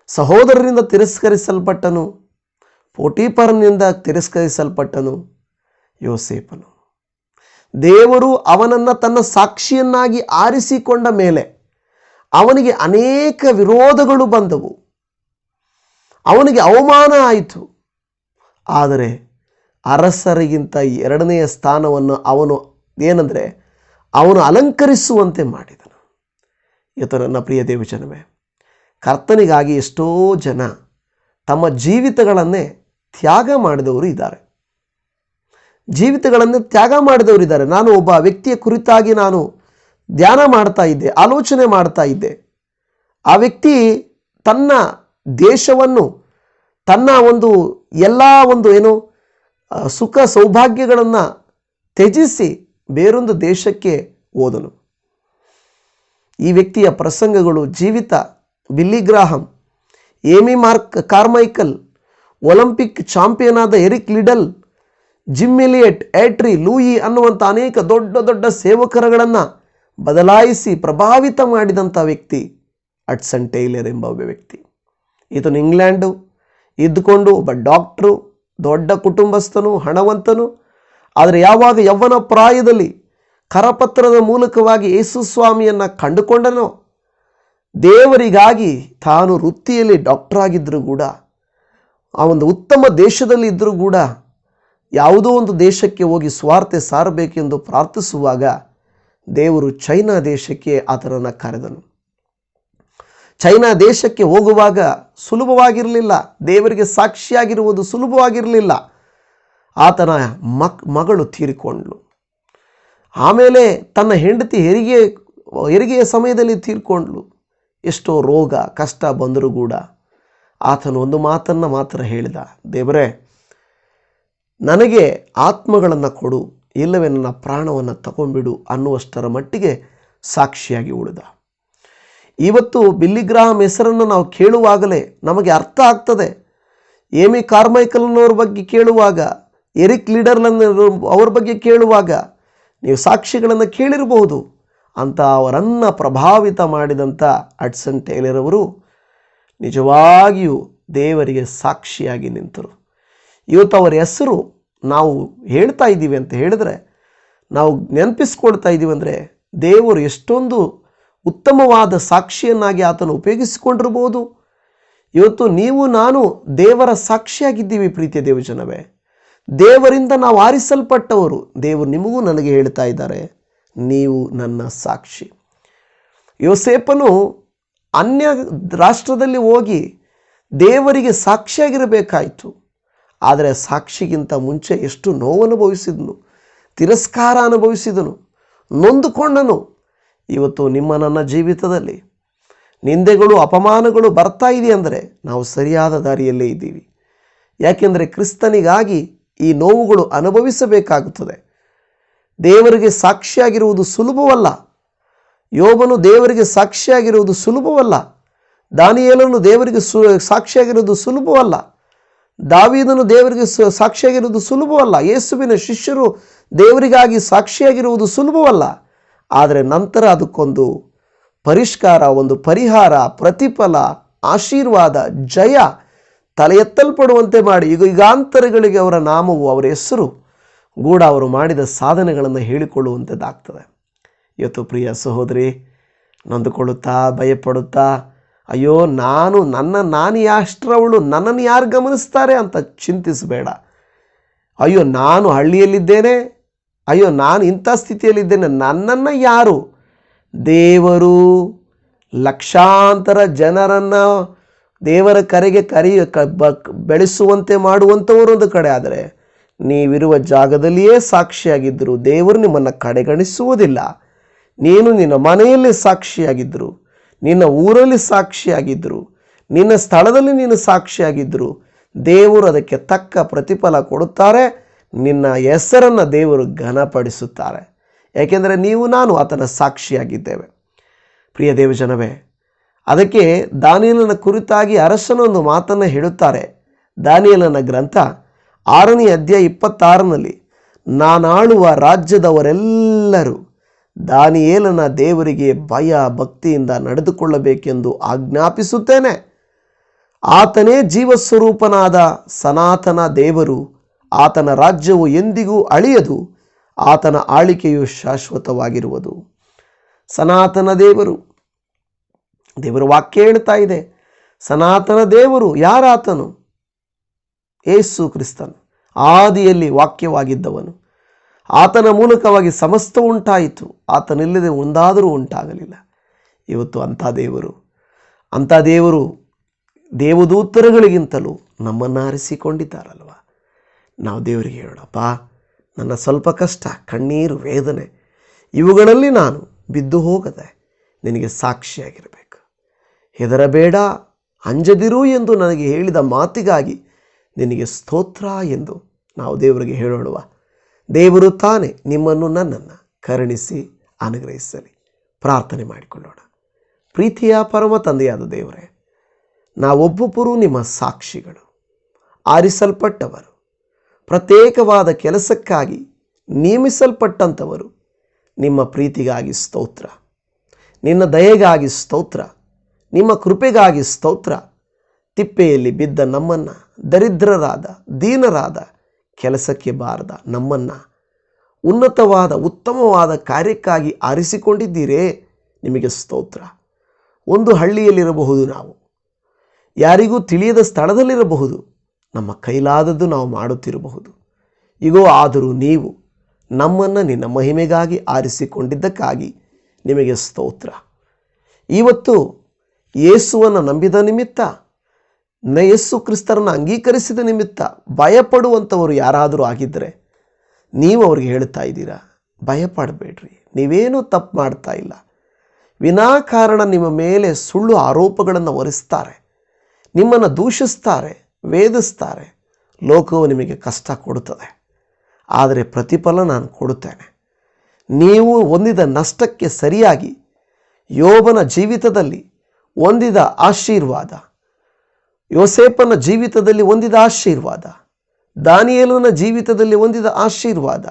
ಸಹೋದರರಿಂದ ತಿರಸ್ಕರಿಸಲ್ಪಟ್ಟನು. ಪೋಟೀಪರನಿಂದ ತಿರಸ್ಕರಿಸಲ್ಪಟ್ಟನು ಯೋಸೇಪನು ದೇವರು ಅವನನ್ನು ತನ್ನ ಸಾಕ್ಷಿಯನ್ನಾಗಿ ಆರಿಸಿಕೊಂಡ ಮೇಲೆ ಅವನಿಗೆ ಅನೇಕ ವಿರೋಧಗಳು ಬಂದವು. ಅವನಿಗೆ ಅವಮಾನ ಆಯಿತು. ಆದರೆ ಅರಸರಿಗಿಂತ ಎರಡನೆಯ ಸ್ಥಾನವನ್ನು ಅವನು ಏನಂದರೆ ಅವನು ಅಲಂಕರಿಸುವಂತೆ ಮಾಡಿದನು ಇವತ್ತು ನನ್ನ ಪ್ರಿಯ ದೇವಜನವೇ, ಕರ್ತನಿಗಾಗಿ ಎಷ್ಟೋ ಜನ ತಮ್ಮ ಜೀವಿತಗಳನ್ನೇ ತ್ಯಾಗ ಮಾಡಿದವರು ಇದ್ದಾರೆ. ಜೀವಿತಗಳನ್ನೇ ತ್ಯಾಗ ಮಾಡಿದವರು ಇದ್ದಾರೆ. ನಾನು ಒಬ್ಬ ವ್ಯಕ್ತಿಯ ಕುರಿತಾಗಿ ನಾನು ಧ್ಯಾನ ಮಾಡ್ತಾ ಇದ್ದೆ, ಆಲೋಚನೆ ಮಾಡ್ತಾ ಇದ್ದೆ. ಆ ವ್ಯಕ್ತಿ ತನ್ನ ದೇಶವನ್ನು, ತನ್ನ ಒಂದು ಎಲ್ಲ ಒಂದು ಏನು ಸುಖ ಸೌಭಾಗ್ಯಗಳನ್ನು ತ್ಯಜಿಸಿ ಬೇರೊಂದು ದೇಶಕ್ಕೆ ಹೋದನು. ಈ ವ್ಯಕ್ತಿಯ ಪ್ರಸಂಗಗಳು, ಜೀವಿತ, Billy Graham, Amy Mark Carmichael, Olympic champion ಆದ ಎರಿಕ್ ಲಿಡಲ್ ಜಿಮ್ಮಿಲಿಯಟ್ ಏಟ್ರಿ ಲೂಯಿ ಅನ್ನುವಂಥ ಅನೇಕ ದೊಡ್ಡ ದೊಡ್ಡ ಸೇವಕರಗಳನ್ನು ಬದಲಾಯಿಸಿ ಪ್ರಭಾವಿತ ಮಾಡಿದಂಥ ವ್ಯಕ್ತಿ ಅಟ್ಸನ್ ಟೈಲರ್ ಎಂಬ ಒಬ್ಬ ವ್ಯಕ್ತಿ. ಈತನು ಇಂಗ್ಲೆಂಡು, ಇದ್ದುಕೊಂಡು ಒಬ್ಬ ಡಾಕ್ಟ್ರು, ದೊಡ್ಡ ಕುಟುಂಬಸ್ಥನು, ಹಣವಂತನು, ಆದರೆ ಯಾವಾಗ ಯೌವನ ಪ್ರಾಯದಲ್ಲಿ ಕರಪತ್ರದ ಮೂಲಕವಾಗಿ ಯೇಸು ಸ್ವಾಮಿಯನ್ನು ಕಂಡುಕೊಂಡನೋ? ದೇವರಿಗಾಗಿ ತಾನು ವೃತ್ತಿಯಲ್ಲಿ ಡಾಕ್ಟರ್ ಆಗಿದ್ದರೂ ಕೂಡ, ಆ ಒಂದು ಉತ್ತಮ ದೇಶದಲ್ಲಿ ಇದ್ದರೂ ಕೂಡ, ಯಾವುದೋ ಒಂದು ದೇಶಕ್ಕೆ ಹೋಗಿ ಸ್ವಾರ್ಥೆ ಸಾರಬೇಕೆಂದು ಪ್ರಾರ್ಥಿಸುವಾಗ ದೇವರು ಚೈನಾ ದೇಶಕ್ಕೆ ಆತನನ್ನು ಕರೆದನು. ಚೈನಾ ದೇಶಕ್ಕೆ ಹೋಗುವಾಗ ಸುಲಭವಾಗಿರಲಿಲ್ಲ, ದೇವರಿಗೆ ಸಾಕ್ಷಿಯಾಗಿರುವುದು ಸುಲಭವಾಗಿರಲಿಲ್ಲ. ಆತನ ಮಕ್, ಮಗಳು ತೀರಿಕೊಂಡ್ಳು. ಆಮೇಲೆ ತನ್ನ ಹೆಂಡತಿ ಹೆರಿಗೆ, ಹೆರಿಗೆಯ ಸಮಯದಲ್ಲಿ ತೀರ್ಕೊಂಡ್ಲು. ಎಷ್ಟೋ ರೋಗ, ಕಷ್ಟ ಬಂದರೂ ಕೂಡ ಆತನು ಒಂದು ಮಾತನ್ನು ಮಾತ್ರ ಹೇಳಿದ. ದೇವರೇ, ನನಗೆ ಆತ್ಮಗಳನ್ನು ಕೊಡು, ಇಲ್ಲವೇ ನನ್ನ ಪ್ರಾಣವನ್ನು ತಗೊಂಡ್ಬಿಡು ಅನ್ನುವಷ್ಟರ ಮಟ್ಟಿಗೆ ಸಾಕ್ಷಿಯಾಗಿ ಉಳಿದ. ಇವತ್ತು ಬಿಲ್ಲಿಗ್ರಾಮ್ ಹೆಸರನ್ನು ನಾವು ಕೇಳುವಾಗಲೇ ನಮಗೆ ಅರ್ಥ ಆಗ್ತದೆ. ಏಮಿ ಕಾರ್ಮೈಕಲ್ನವ್ರ ಬಗ್ಗೆ ಕೇಳುವಾಗ, ಎರಿಕ್ ಲೀಡರ್ಲನ್ನ ಅವ್ರ ಬಗ್ಗೆ ಕೇಳುವಾಗ ನೀವು ಸಾಕ್ಷಿಗಳನ್ನು ಕೇಳಿರಬಹುದು. ಅಂತ ಅವರನ್ನು ಪ್ರಭಾವಿತ ಮಾಡಿದಂಥ ಅಡ್ಸನ್ ಟೇಲರ್ ಅವರು ನಿಜವಾಗಿಯೂ ದೇವರಿಗೆ ಸಾಕ್ಷಿಯಾಗಿ ನಿಂತರು. ಇವತ್ತು ಅವರ ಹೆಸರು ನಾವು ಹೇಳ್ತಾ ಇದ್ದೀವಿ ಅಂತ ಹೇಳಿದ್ರೆ, ನಾವು ನೆನಪಿಸ್ಕೊಳ್ತಾ ಇದ್ದೀವಿ ಅಂದರೆ ದೇವರು ಎಷ್ಟೊಂದು ಉತ್ತಮವಾದ ಸಾಕ್ಷಿಯನ್ನಾಗಿ ಆತನು ಉಪಯೋಗಿಸಿಕೊಂಡಿರ್ಬೋದು ಇವತ್ತು ನೀವು, ನಾನು ದೇವರ ಸಾಕ್ಷಿಯಾಗಿದ್ದೀವಿ ಪ್ರೀತಿಯ ದೇವಜನವೇ. ದೇವರಿಂದ ನಾವು ಆರಿಸಲ್ಪಟ್ಟವರು. ದೇವರು ನಿಮಗೂ ನನಗೆ ಹೇಳ್ತಾ ಇದ್ದಾರೆ, ನೀವು ನನ್ನ ಸಾಕ್ಷಿ. ಯೋಸೇಪನು ಅನ್ಯ ರಾಷ್ಟ್ರದಲ್ಲಿ ಹೋಗಿ ದೇವರಿಗೆ ಸಾಕ್ಷಿಯಾಗಿರಬೇಕಾಯಿತು. ಆದರೆ ಸಾಕ್ಷಿಗಿಂತ ಮುಂಚೆ ಎಷ್ಟು ನೋವು ಅನುಭವಿಸಿದನು, ತಿರಸ್ಕಾರ ಅನುಭವಿಸಿದನು, ನೊಂದುಕೊಂಡನು. ಇವತ್ತು ನಿಮ್ಮ ನನ್ನ ಜೀವಿತದಲ್ಲಿ ನಿಂದೆಗಳು, ಅಪಮಾನಗಳು ಬರ್ತಾ ಇದೆ ಅಂದರೆ ನಾವು ಸರಿಯಾದ ದಾರಿಯಲ್ಲೇ ಇದ್ದೀವಿ. ಯಾಕೆಂದರೆ ಕ್ರಿಸ್ತನಿಗಾಗಿ ಈ ನೋವುಗಳು ಅನುಭವಿಸಬೇಕಾಗುತ್ತದೆ. ದೇವರಿಗೆ ಸಾಕ್ಷಿಯಾಗಿರುವುದು ಸುಲಭವಲ್ಲ. ಯೋಬನು ದೇವರಿಗೆ ಸಾಕ್ಷಿಯಾಗಿರುವುದು ಸುಲಭವಲ್ಲ. ದಾನಿಯೇಲನು ದೇವರಿಗೆ ಸು, ಸಾಕ್ಷಿಯಾಗಿರುವುದು ಸುಲಭವಲ್ಲ. ದಾವೀದನು ದೇವರಿಗೆ ಸು, ಸಾಕ್ಷಿಯಾಗಿರುವುದು ಸುಲಭವಲ್ಲ. ಯೇಸುವಿನ ಶಿಷ್ಯರು ದೇವರಿಗಾಗಿ ಸಾಕ್ಷಿಯಾಗಿರುವುದು ಸುಲಭವಲ್ಲ. ಆದರೆ ನಂತರ ಅದಕ್ಕೊಂದು ಪರಿಷ್ಕಾರ, ಒಂದು ಪರಿಹಾರ, ಪ್ರತಿಫಲ, ಆಶೀರ್ವಾದ, ಜಯ ತಲೆ ಎತ್ತಲ್ಪಡುವಂತೆ ಮಾಡಿ, ಈಗ ಯುಗಾಂತರಗಳಿಗೆ ಅವರ ನಾಮವು, ಅವರ ಹೆಸರು ಕೂಡ ಅವರು ಮಾಡಿದ ಸಾಧನೆಗಳನ್ನು ಹೇಳಿಕೊಳ್ಳುವಂಥದ್ದಾಗ್ತದೆ. ಇವತ್ತು ಪ್ರಿಯ ಸಹೋದರಿ, ನೊಂದುಕೊಳ್ಳುತ್ತಾ, ಭಯಪಡುತ್ತಾ, ಅಯ್ಯೋ, ನಾನು ನನ್ನ ನಾನು ಯಾಷ್ಟ್ರವಳು ನನ್ನನ್ನು ಯಾರು ಗಮನಿಸ್ತಾರೆ ಅಂತ ಚಿಂತಿಸಬೇಡ. ಅಯ್ಯೋ, ನಾನು ಹಳ್ಳಿಯಲ್ಲಿದ್ದೇನೆ, ಅಯ್ಯೋ, ನಾನು ಇಂಥ ಸ್ಥಿತಿಯಲ್ಲಿದ್ದೇನೆ, ನನ್ನನ್ನು ಯಾರು? ದೇವರು ಲಕ್ಷಾಂತರ ಜನರನ್ನು ದೇವರ ಕರೆಗೆ ಕರೆಯ ಕ, ಬ- ಬೆಳೆಸುವಂತೆ ಮಾಡುವಂಥವರು ಒಂದು ಕಡೆ. ಆದರೆ ನೀವಿರುವ ಜಾಗದಲ್ಲಿಯೇ ಸಾಕ್ಷಿಯಾಗಿದ್ದರು ದೇವರು ನಿಮ್ಮನ್ನು ಕಡೆಗಣಿಸುವುದಿಲ್ಲ. ನೀನು ನಿನ್ನ ಮನೆಯಲ್ಲಿ ಸಾಕ್ಷಿಯಾಗಿದ್ದರು, ನಿನ್ನ ಊರಲ್ಲಿ ಸಾಕ್ಷಿಯಾಗಿದ್ದರು, ನಿನ್ನ ಸ್ಥಳದಲ್ಲಿ ನೀನು ಸಾಕ್ಷಿಯಾಗಿದ್ದರು ದೇವರು ಅದಕ್ಕೆ ತಕ್ಕ ಪ್ರತಿಫಲ ಕೊಡುತ್ತಾರೆ. ನಿನ್ನ ಹೆಸರನ್ನು ದೇವರು ಘನಪಡಿಸುತ್ತಾರೆ. ಏಕೆಂದರೆ ನೀವು, ನಾನು ಆತನ ಸಾಕ್ಷಿಯಾಗಿದ್ದೇವೆ. ಪ್ರಿಯ ದೇವಜನವೇ ಅದಕ್ಕೆ ದಾನಿಯಲನ ಕುರಿತಾಗಿ ಅರಸನೊಂದು ಮಾತನ್ನು ಹೇಳುತ್ತಾರೆ. ದಾನಿಯಲನ ಗ್ರಂಥ ಆರನೇ ಅಧ್ಯಾಯ ಇಪ್ಪತ್ತಾರನಲ್ಲಿ, ನಾನಾಳುವ ರಾಜ್ಯದವರೆಲ್ಲರೂ ದಾನಿಯೇಲನ ದೇವರಿಗೆ ಭಯ ಭಕ್ತಿಯಿಂದ ನಡೆದುಕೊಳ್ಳಬೇಕೆಂದು ಆಜ್ಞಾಪಿಸುತ್ತೇನೆ. ಆತನೇ ಜೀವಸ್ವರೂಪನಾದ ಸನಾತನ ದೇವರು, ಆತನ ರಾಜ್ಯವು ಎಂದಿಗೂ ಅಳಿಯದು, ಆತನ ಆಳಿಕೆಯು ಶಾಶ್ವತವಾಗಿರುವುದು. ಸನಾತನ ದೇವರು ದೇವರ ವಾಕ್ಯ ಹೇಳ್ತಾ ಇದೆ. ಸನಾತನ ದೇವರು ಯಾರಾತನು? ಏಸು ಕ್ರಿಸ್ತನು. ಆದಿಯಲ್ಲಿ ವಾಕ್ಯವಾಗಿದ್ದವನು. ಆತನ ಮೂಲಕವಾಗಿ ಸಮಸ್ತ ಉಂಟಾಯಿತು. ಆತನಿಲ್ಲದೆ ಒಂದಾದರೂ ಉಂಟಾಗಲಿಲ್ಲ. ಇವತ್ತು ಅಂಥ ದೇವರು ಅಂಥ ದೇವರು ದೇವದೂತರುಗಳಿಗಿಂತಲೂ ನಮ್ಮನ್ನು ಆರಿಸಿಕೊಂಡಿದ್ದಾರಲ್ವ? ನಾವು ದೇವರಿಗೆ ಹೇಳೋಣಪ್ಪ, ನನ್ನ ಸ್ವಲ್ಪ ಕಷ್ಟ, ಕಣ್ಣೀರು, ವೇದನೆ, ಇವುಗಳಲ್ಲಿ ನಾನು ಬಿದ್ದು ಹೋಗದೆ ನಿನಗೆ ಸಾಕ್ಷಿಯಾಗಿರಬೇಕು. ಹೆದರಬೇಡ, ಅಂಜದಿರು ಎಂದು ನನಗೆ ಹೇಳಿದ ಮಾತಿಗಾಗಿ ನಿನಗೆ ಸ್ತೋತ್ರ ಎಂದು ನಾವು ದೇವರಿಗೆ ಹೇಳೋಣವ. ದೇವರು ತಾನೇ ನಿಮ್ಮನ್ನು ನನ್ನನ್ನು ಕರುಣಿಸಿ ಅನುಗ್ರಹಿಸಲಿ. ಪ್ರಾರ್ಥನೆ ಮಾಡಿಕೊಳ್ಳೋಣ. ಪ್ರೀತಿಯ ಪರಮ ತಂದೆಯಾದ ದೇವರೇ, ನಾವೊಬ್ಬೊಬ್ಬರೂ ನಿಮ್ಮ ಸಾಕ್ಷಿಗಳು, ಆರಿಸಲ್ಪಟ್ಟವರು, ಪ್ರತ್ಯೇಕವಾದ ಕೆಲಸಕ್ಕಾಗಿ ನೇಮಿಸಲ್ಪಟ್ಟಂಥವರು, ನಿಮ್ಮ ಪ್ರೀತಿಗಾಗಿ ಸ್ತೋತ್ರ, ನಿನ್ನ ದಯೆಗಾಗಿ ಸ್ತೋತ್ರ ನಿಮ್ಮ ಕೃಪೆಗಾಗಿ ಸ್ತೋತ್ರ. ತಿಪ್ಪೆಯಲ್ಲಿ ಬಿದ್ದ ನಮ್ಮನ್ನು, ದರಿದ್ರರಾದ, ದೀನರಾದ ಕೆಲಸಕ್ಕೆ ಬಾರದ ನಮ್ಮನ್ನು. ಉನ್ನತವಾದ, ಉತ್ತಮವಾದ ಕಾರ್ಯಕ್ಕಾಗಿ ಆರಿಸಿಕೊಂಡಿದ್ದೀರೇ? ನಿಮಗೆ ಸ್ತೋತ್ರ. ಒಂದು ಹಳ್ಳಿಯಲ್ಲಿರಬಹುದು ನಾವು. ಯಾರಿಗೂ ತಿಳಿಯದ ಸ್ಥಳದಲ್ಲಿರಬಹುದು. ನಮ್ಮ ಕೈಲಾದದ್ದು ನಾವು ಮಾಡುತ್ತಿರಬಹುದು. ಇಗೋ, ಆದರೂ ನೀವು ನಮ್ಮನ್ನು ನಿನ್ನ ಮಹಿಮೆಗಾಗಿ ಆರಿಸಿಕೊಂಡಿದ್ದಕ್ಕಾಗಿ ನಿಮಗೆ ಸ್ತೋತ್ರ. ಇವತ್ತು ಯೇಸುವನ್ನು ನಂಬಿದ ನಿಮಿತ್ತ, ನ ಯೇಸು ಕ್ರಿಸ್ತರನ್ನು ಅಂಗೀಕರಿಸಿದ ನಿಮಿತ್ತ ಭಯಪಡುವಂಥವರು ಯಾರಾದರೂ ಆಗಿದ್ದರೆ ನೀವು ಅವ್ರಿಗೆ ಹೇಳ್ತಾ ಇದ್ದೀರಾ, ಭಯಪಡಬೇಡ್ರಿ, ನೀವೇನೂ ತಪ್ಪು ಮಾಡ್ತಾ ಇಲ್ಲ. ವಿನಾಕಾರಣ ನಿಮ್ಮ ಮೇಲೆ ಸುಳ್ಳು ಆರೋಪಗಳನ್ನು ಒರೆಸ್ತಾರೆ ನಿಮ್ಮನ್ನು ದೂಷಿಸ್ತಾರೆ, ವೇದಿಸ್ತಾರೆ, ಲೋಕವು ನಿಮಗೆ ಕಷ್ಟ ಕೊಡುತ್ತದೆ. ಆದರೆ ಪ್ರತಿಫಲ ನಾನು ಕೊಡುತ್ತೇನೆ. ನೀವು ಹೊಂದಿದ ನಷ್ಟಕ್ಕೆ ಸರಿಯಾಗಿ ಯೋಬನ ಜೀವಿತದಲ್ಲಿ ಹೊಂದಿದ ಆಶೀರ್ವಾದ. ಯೋಸೇಪನ ಜೀವಿತದಲ್ಲಿ ಹೊಂದಿದ ಆಶೀರ್ವಾದ. ದಾನಿಯೇಲನ ಜೀವಿತದಲ್ಲಿ ಹೊಂದಿದ ಆಶೀರ್ವಾದ.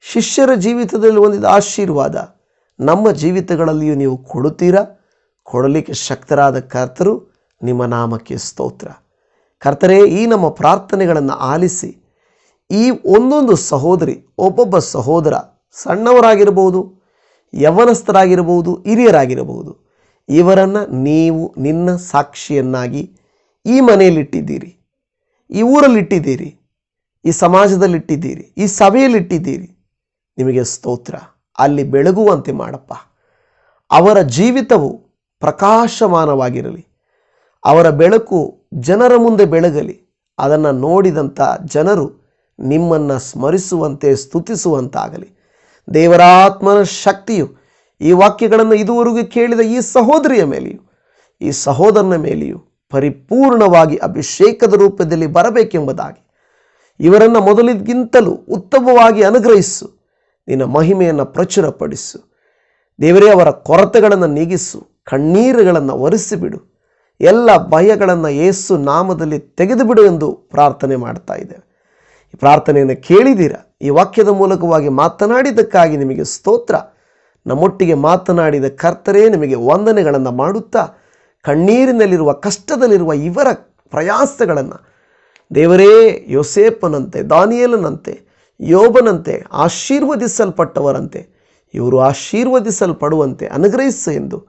ಶಿಷ್ಯರ ಜೀವಿತದಲ್ಲಿ ಹೊಂದಿದ ಆಶೀರ್ವಾದ. ನಮ್ಮ ಜೀವಿತಗಳಲ್ಲಿಯೂ ನೀವು ಕೊಡುತ್ತೀರಾ? ಕೊಡಲಿಕ್ಕೆ ಶಕ್ತರಾದ ಕರ್ತರು ನಿಮ್ಮ ನಾಮಕ್ಕೆ ಸ್ತೋತ್ರ. ಕರ್ತರೇ, ಈ ನಮ್ಮ ಪ್ರಾರ್ಥನೆಗಳನ್ನು ಆಲಿಸಿ, ಈ ಒಂದೊಂದು ಸಹೋದರಿ, ಒಬ್ಬೊಬ್ಬ ಸಹೋದರ ಸಣ್ಣವರಾಗಿರ್ಬೋದು ಯವನಸ್ಥರಾಗಿರ್ಬೋದು ಹಿರಿಯರಾಗಿರಬಹುದು ಇವರನ್ನು ನೀವು ನಿನ್ನ ಸಾಕ್ಷಿಯನ್ನಾಗಿ ಈ ಮನೆಯಲ್ಲಿಟ್ಟಿದ್ದೀರಿ, ಈ ಊರಲ್ಲಿಟ್ಟಿದ್ದೀರಿ, ಈ ಸಮಾಜದಲ್ಲಿಟ್ಟಿದ್ದೀರಿ, ಈ ಸಭೆಯಲ್ಲಿಟ್ಟಿದ್ದೀರಿ. ನಿಮಗೆ ಸ್ತೋತ್ರ. ಅಲ್ಲಿ ಬೆಳಗುವಂತೆ ಮಾಡಪ್ಪ. ಅವರ ಜೀವಿತವು ಪ್ರಕಾಶಮಾನವಾಗಿರಲಿ. ಅವರ ಬೆಳಕು ಜನರ ಮುಂದೆ ಬೆಳಗಲಿ. ಅದನ್ನು ನೋಡಿದಂಥ ಜನರು ನಿಮ್ಮನ್ನು ಸ್ಮರಿಸುವಂತೆ, ಸ್ತುತಿಸುವಂತಾಗಲಿ. ದೇವರಾತ್ಮನ ಶಕ್ತಿಯು ಈ ವಾಕ್ಯಗಳನ್ನು ಇದುವರೆಗೂ ಕೇಳಿದ ಈ ಸಹೋದರಿಯ ಮೇಲೆಯೂ, ಈ ಸಹೋದರನ ಮೇಲೆಯೂ ಪರಿಪೂರ್ಣವಾಗಿ ಅಭಿಷೇಕದ ರೂಪದಲ್ಲಿ ಬರಬೇಕೆಂಬುದಾಗಿ ಇವರನ್ನು ಮೊದಲಿಗಿಂತಲೂ ಉತ್ತಮವಾಗಿ ಅನುಗ್ರಹಿಸು, ನಿನ್ನ ಮಹಿಮೆಯನ್ನು ಪ್ರಚುರಪಡಿಸು, ದೇವರೇ ಅವರ ಕೊರತೆಗಳನ್ನು ನೀಗಿಸು, ಕಣ್ಣೀರುಗಳನ್ನು ಒರೆಸಿಬಿಡು, ಎಲ್ಲ ಭಯಗಳನ್ನು ಏಸು ನಾಮದಲ್ಲಿ ತೆಗೆದುಬಿಡು ಎಂದು ಪ್ರಾರ್ಥನೆ ಮಾಡ್ತಾ ಇದ್ದೇವೆ. ಈ ಪ್ರಾರ್ಥನೆಯನ್ನು ಕೇಳಿದ್ದೀರಾ? ಈ ವಾಕ್ಯದ ಮೂಲಕವಾಗಿ ಮಾತನಾಡಿದ್ದಕ್ಕಾಗಿ ನಿಮಗೆ ಸ್ತೋತ್ರ. ನಮ್ಮೊಟ್ಟಿಗೆ ಮಾತನಾಡಿದ ಕರ್ತರೇ ನಿಮಗೆ ವಂದನೆಗಳನ್ನು ಮಾಡುತ್ತಾ ಕಣ್ಣೀರಿನಲ್ಲಿರುವ ಕಷ್ಟದಲ್ಲಿರುವ ಇವರ ಪ್ರಯಾಸಗಳನ್ನು ದೇವರೇ ಯೋಸೇಪನಂತೆ ದಾನಿಯೇಲನಂತೆ, ಯೋಬನಂತೆ ಆಶೀರ್ವದಿಸಲ್ಪಟ್ಟವರಂತೆ, ಇವರು ಆಶೀರ್ವದಿಸಲ್ಪಡುವಂತೆ ಅನುಗ್ರಹಿಸು ಎಂದು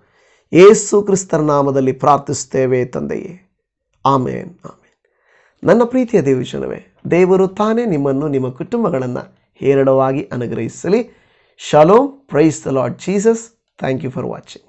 ಏಸು ಕ್ರಿಸ್ತರ ನಾಮದಲ್ಲಿ ಪ್ರಾರ್ಥಿಸುತ್ತೇವೆ ತಂದೆಯೇ. ಆಮೇನ್ ಆಮೇನ್. ನನ್ನ ಪ್ರೀತಿಯ ದೇವಜನವೇ, ದೇವರು ತಾನೇ ನಿಮ್ಮನ್ನು ನಿಮ್ಮ ಕುಟುಂಬಗಳನ್ನು ಹೇರಳವಾಗಿ ಅನುಗ್ರಹಿಸಲಿ. Shalom. Praise the Lord Jesus. Thank you for watching.